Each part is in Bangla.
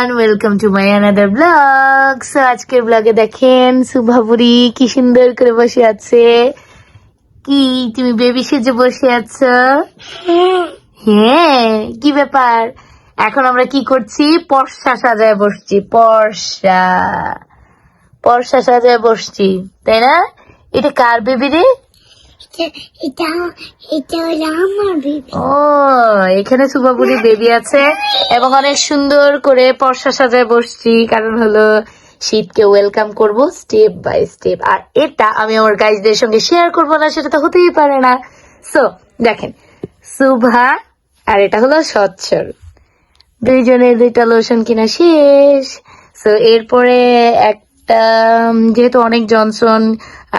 Everyone welcome to my another blog so আজকের ব্লগে দেখেন সুভাবুরি কি সুন্দর করে বসে আছে। কি, তুমি বেবি সেজে বসে আছো? হ্যাঁ কি ব্যাপার? এখন আমরা কি করছি? পর্সা সাজায় বসছি পর্সা পর্সা সাজায় বসছি, তাই না? এটা কার বেবি রে? এটা ও এখানে আছে এবং অনেক সুন্দর করে পর্সা সাজায় বসছি। কারণ হলো শীতকে ওয়েলকাম করব স্টেপ বাই স্টেপ আর এটা আমি আমার গাইজদের সঙ্গে শেয়ার করব না সেটা তো হতেই পারে না। সো দেখেন সুভা আর এটা হলো স্বচ্ছর দুইজনের দুইটা লোশন কিনা শেষ। সো এরপরে উম, যেহেতু অনেক জনসন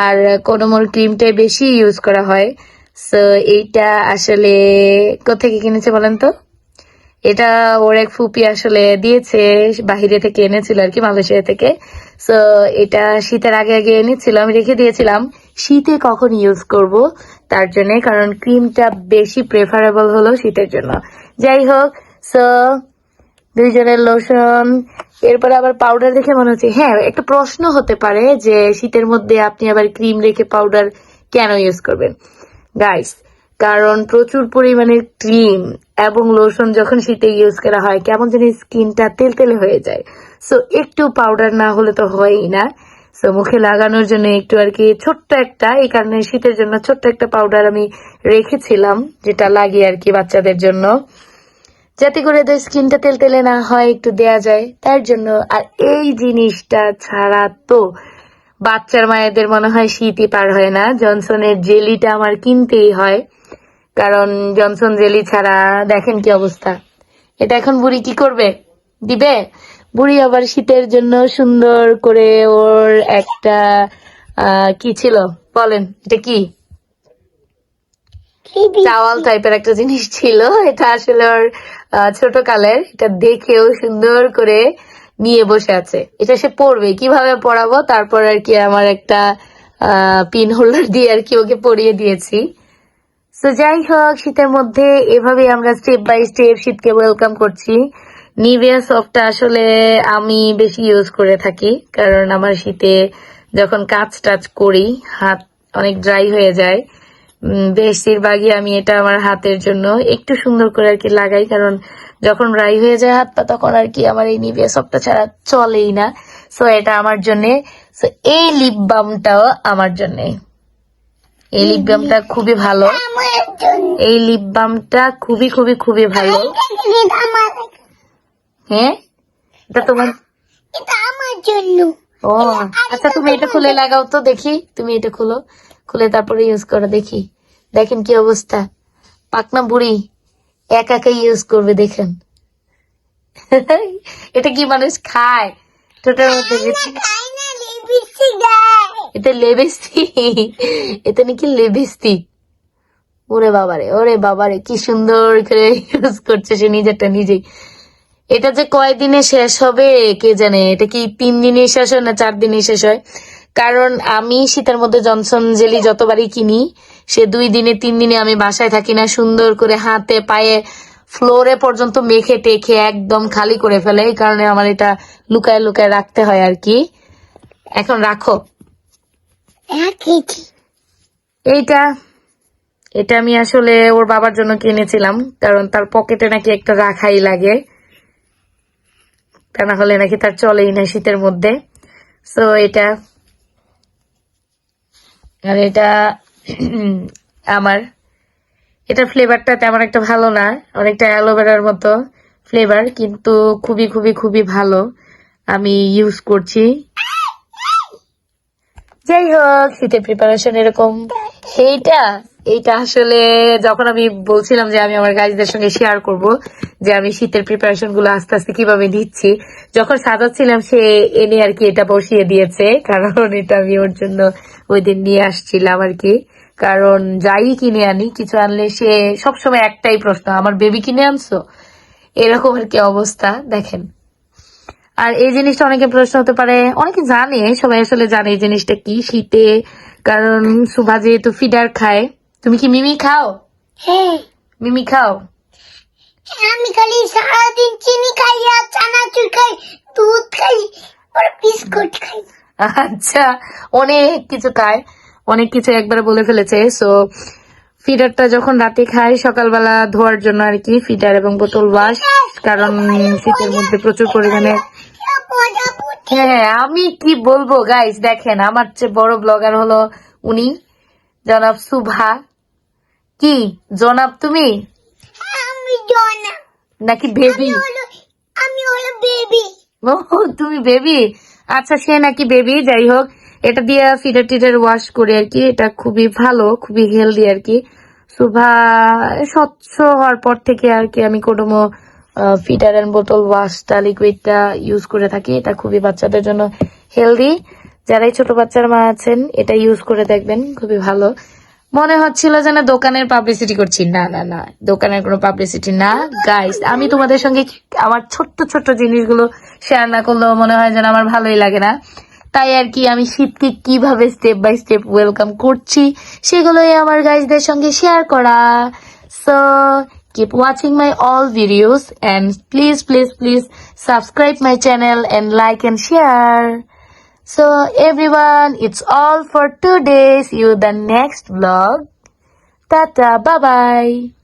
আর কোনোমোর ক্রিমটাই বেশি ইউজ করা হয় সো এইটা আসলে কোথেকে কিনেছে বলেন তো? এটা ওর এক ফুপি আসলে দিয়েছে, বাহিরে থেকে এনেছিল আর কি, মালয়েশিয়া থেকে। সো এটা শীতের আগে আগে এনেছিল, আমি রেখে দিয়েছিলাম। শীতে কখন ইউজ করব তার জন্য, কারণ ক্রিমটা বেশি প্রেফারেবল হলো শীতের জন্য। যাই হোক সো দুইজনের লোশন এরপর আবার পাউডার দেখে মনে হচ্ছে হ্যাঁ একটা প্রশ্ন হতে পারে যে শীতের মধ্যে আপনি আবার ক্রিম রেখে পাউডার কেন ইউজ করবেন? গাইস কারণ প্রচুর পরিমাণে ক্রিম এবং লোশন যখন শীতে ইউজ করা হয়, কেমন যেন স্কিনটা তেলতেলে হয়ে যায়। সো একটু পাউডার না হলে তো হয়ই না। সো মুখে লাগানোর জন্য একটু আর কি ছোট্ট একটা, এই কারণে শীতের জন্য ছোট্ট একটা পাউডার আমি রেখেছিলাম, যেটা লাগিয়ে আর কি বাচ্চাদের জন্য। যাতে করে এদের স্কিনটা তেল তেলে না হয় একটু দেয়া যায়। তার জন্য আর এই জিনিসটা ছাড়া তো বাচ্চার মায়েদের মনে হয় শীতই পার হয় না। জনসনের জেলিটা আমার কিনতেই হয়। কারণ জনসন জেলি ছাড়া দেখেন কি অবস্থা। এটা এখন বুড়ি কি করবে? দিবে? বুড়ি আবার শীতের জন্য সুন্দর করে ওর একটা আহ, কি ছিল? বলেন এটা কি? চাওয়াল টাইপের একটা জিনিস ছিল। এটা আসলে ওর ছোট কালের এটা দেখেও সুন্দর করে নিয়ে বসে আছে। এটা সে পড়বে। কীভাবে পড়াবো? তারপর আর কি আমার একটা পিন হোল্ডার দিয়ে আর কি ওকে পরিয়ে দিয়েছি। তো যাই হোক, শীতের মধ্যে এভাবে আমরা স্টেপ বাই স্টেপ শীতকে ওয়েলকাম করছি। নিভিয়া সফটটা আসলে আমি বেশি ইউজ করে থাকি। কারণ আমার শীতে যখন কাজ টাচ করি, হাত অনেক ড্রাই হয়ে যায়। উম, বেশিরভাগই আমি এটা আমার হাতের জন্য একটু সুন্দর করে আর কি লাগাই কারণ যখন ড্রাই হয়ে যায় হাত পা তখন আর কি আমার এই নিভিয়া সফটটা ছাড়া চলেই না। সো এটা আমার জন্য সো এই লিপ বামটাও আমার জন্য। এই লিপ বামটা খুবই ভালো। এই লিপ বামটা খুবই খুবই খুবই ভালো। হ্যাঁ? এটা তোমার? এটা আমার জন্য। ও আচ্ছা তুমি এটা খুলে লাগাও তো দেখি তুমি এটা খুলো। খুলে তারপরে ইউজ করো দেখি। দেখেন কি অবস্থা। পাকনা বুড়ি একা একা ইউজ করবে দেখেন। এটা কি মানুষ খায়? টোটার মধ্যে এটা লেবেস্তি। এটা নাকি লেবেস্তি। ওরে বাবারে ওরে বাবারে কি সুন্দর করে ইউজ করছে সে নিজেরটা নিজেই। এটা যে কয়দিনে শেষ হবে কে জানে? এটা কি তিন দিনে শেষ হয় না চার দিনে শেষ হয়? কারণ আমি শীতের মধ্যে জনসন জেলি যতবারই কিনি সে দুই দিনে তিন দিনে আমি বাসায় থাকি না সুন্দর করে হাতে পায়ে ফ্লোরে পর্যন্ত মেখে টেখে একদম খালি করে ফেলে এই কারণে আমার এটা লুকায় লুকায় রাখতে হয় আর কি। এখন রাখো। এইটা এটা আমি আসলে ওর বাবার জন্য কিনেছিলাম কারণ তার পকেটে নাকি একটা রাখাই লাগে। তা না হলে নাকি তার চলেই না শীতের মধ্যে। সো এটা আর এটা আমার এটা ফ্লেভারটা তেমন একটা ভালো না, অনেকটা অ্যালোভেরার মতো ফ্লেভার কিন্তু খুবই খুবই খুবই ভালো আমি ইউজ করছি। যাই হোক, শীতের প্রিপারেশন এরকম। এইটা? এইটা আসলে যখন আমি বলছিলাম যে আমি আমার গাইজদের সঙ্গে শেয়ার করব, যে আমি শীতের প্রিপারেশনগুলো আস্তে আস্তে কীভাবে নিচ্ছি যখন সাজাচ্ছিলাম সে এনে আর কি এটা বসিয়ে দিয়েছে, কারণ এটা আমি ওর জন্য ওই দিন নিয়ে আসছিলাম আর কি। কারণ যাই কিনে আনি, কিছু আনলে সে সবসময় একটাই প্রশ্ন, আমার বেবি কিনে আনছো? এরকম আর কি অবস্থা, দেখেন। আর এই জিনিসটা অনেকে প্রশ্ন হতে পারে, অনেকে জানে, সবাই আসলে জানে এই জিনিসটা কি শীতে, কারণ সুভা যেহেতু ফিডার খায় তুমি কি মিমি খাও? হ্যাঁ। মিমি খাও। আমি খালি সারাদিন চিনি খাই আর চানাচুর খাই দুধ খাই আর বিস্কুট খাই। আচ্ছা অনেক কিছু খায়। অনেক কিছু একবারে বলে ফেলেছে। সো ফিডারটা যখন রাতে খাই সকালবেলা ধোয়ার জন্য আর কি ফিডার এবং বোতল ওয়াশ কারণ শীতের মধ্যে প্রচুর পরিমাণে মজা হ্যাঁ আমি কি বলব গাইস দেখেন আমার চেয়ে বড় ব্লগার হলো উনি জনাব সুভা। কি? জনাব তুমি? আমি নাকি বেবি? আমি হলো বেবি। ও তুমি বেবি? আচ্ছা সে নাকি বেবি যাই হোক। এটা দিয়ে ফিডার টিডার ওয়াশ করে আর কি। এটা খুবই ভালো খুবই হেলদি আর কি। সুভা স্বচ্ছ হওয়ার পর থেকে আর কি আমি কোনো ফিডার অ্যান্ড বোতল ওয়াশটা লিকুইডটা ইউজ করে থাকি। এটা খুবই বাচ্চাদের জন্য হেলদি যারাই ছোট বাচ্চার মা আছেন এটা ইউজ করে দেখবেন। খুবই ভালো। মনে হচ্ছিল যেন দোকানের পাবলিসিটি করছি। না না না, দোকানের কোনো পাবলিসিটি না। গাইস আমি তোমাদের সঙ্গে আমার ছোট্ট ছোট্ট জিনিসগুলো শেয়ার না করলেও মনে হয় যেন আমার ভালোই লাগে না। তাই আর কি আমি শীতকে কীভাবে স্টেপ বাই স্টেপ ওয়েলকাম করছি, সেগুলোই আমার গাইজদের সঙ্গে শেয়ার করা। So keep watching my all videos and please please please subscribe my channel and like and share so everyone, it's all for today. See you the next vlog. Tata, bye bye.